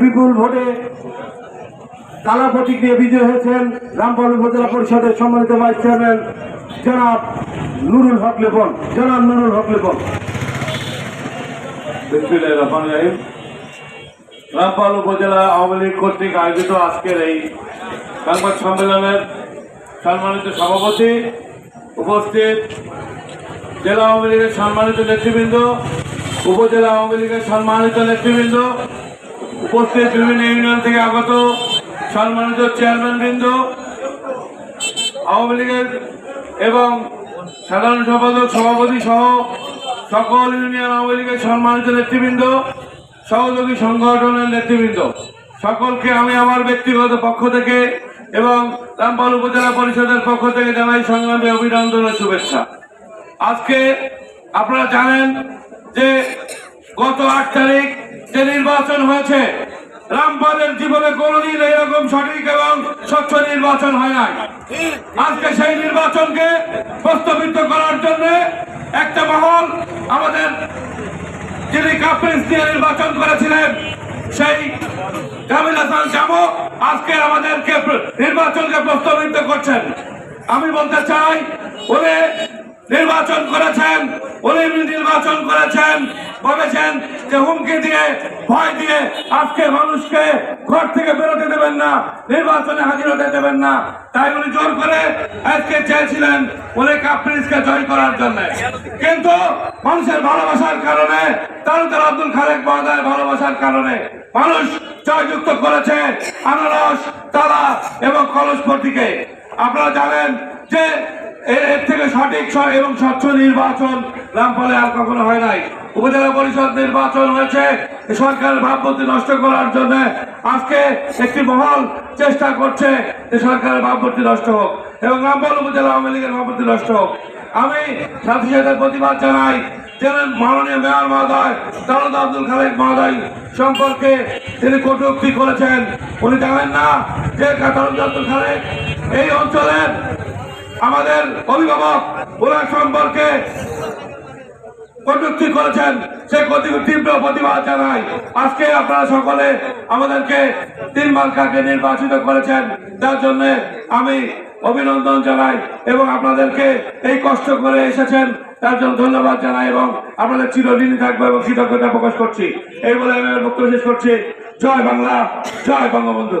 বিপুল ভোটে প্রতীক হয়েছেন, রামপাল উপজেলা পরিষদের সম্মানিত ভাইস চেয়ারম্যান জনাব নুরুল হক জনাব নুরুল হক রামপাল উপজেলা আওয়ামী লীগ কর্তৃক আয়োজিত আজকের এই সংবাদ সম্মেলনের সম্মানিত সভাপতি উপস্থিত জেলা আওয়ামী লীগের সম্মানিত নেতৃবৃন্দ উপজেলা আওয়ামী লীগের সম্মানিত নেতৃবৃন্দ, উপস্থিত বিভিন্ন ইউনিয়ন থেকে আগত সম্মানিত চেয়ারম্যান বৃন্দ, আওয়ামী লীগের এবং সাধারণ সম্পাদক, সভাপতি সহ সকল ইউনিয়ন আওয়ামী লীগের সম্মানিত নেতৃবৃন্দ, সহযোগী সংগঠনের নেতৃবৃন্দ। সকলকে আমি আমার ব্যক্তিগত পক্ষ থেকে এবং রামপাল উপজেলা পরিষদের পক্ষ থেকে জানাই সংগ্রামী অভিনন্দন ও শুভেচ্ছা। আজকে আপনারা জানেন যে গত আট তারিখ যে নির্বাচন হয়েছে, রামপালের জীবনে কোনোদিন এরকম সঠিক এবং স্বচ্ছ নির্বাচন হয় নাই। আজকে সেই নির্বাচনকে প্রস্তাবিত করার জন্য একটা মহল আমাদের যিনি কাপ্রিন্স দিয়ে নির্বাচন করেছিলেন, সেই জামিল হাসান জামো আজকে আমাদেরকে নির্বাচনকে প্রস্তাবিত করছেন। আমি বলতে চাই উনি নির্বাচন করেছেন, উনি নির্বাচন করেছেন, বলেছেন যে হুমকি দিয়ে, ভয় দিয়ে আজকে মানুষকে ঘর থেকে বেরোতে দেবেন না, নির্বাচনে হাজির হতে দেবেন না। তাই উনি জোর করে আজকে চেয়েছিলেন উনি কাপ্রিসকে জয় করার জন্য। কিন্তু মানুষের ভালোবাসার কারণে তালুকার আব্দুল খালেক মহোদয়ের ভালোবাসার কারণে মানুষ জয়যুক্ত করেছে আনারস তালা এবং কলস আপনারা জানেন যে এর থেকে সঠিক এবং স্বচ্ছ নির্বাচন রামপালে আর কখনো হয় নাই। উপজেলা পরিষদ নির্বাচন হয়েছে সরকারের ভাবমূর্তি নষ্ট করার জন্য আজকে একটি মহল চেষ্টা করছে যে সরকারের ভাবমূর্তি নষ্ট হোক এবং রামপাল উপজেলা আওয়ামী লীগের ভাবমূর্তি নষ্ট হোক। আমি সাথে সাথে প্রতিবাদ জানাই জেনারেল মাননীয় মেয়র মহোদয়, দারুদ আব্দুল খালেক মহোদয় সম্পর্কে তিনি কটূক্তি করেছেন। উনি জানেন না যে দারুদ আব্দুল খালেক এই অঞ্চলের আমাদের অভিভাবক ওনার সম্পর্কে কটূক্তি করেছেন, সে কতি- তীব্র প্রতিবাদ জানাই আজকে আপনারা সকলে আমাদেরকে তিন মার্কাকে নির্বাচিত করেছেন। তার জন্য আমি অভিনন্দন জানাই এবং আপনাদেরকে এই কষ্ট করে এসেছেন। তার জন্য ধন্যবাদ জানাই এবং আপনাদের চিরঋণী থাকব এবং কৃতজ্ঞতা প্রকাশ করছি। এই বলে আমি বক্তব্য শেষ করছি। জয় বাংলা, জয় বঙ্গবন্ধু।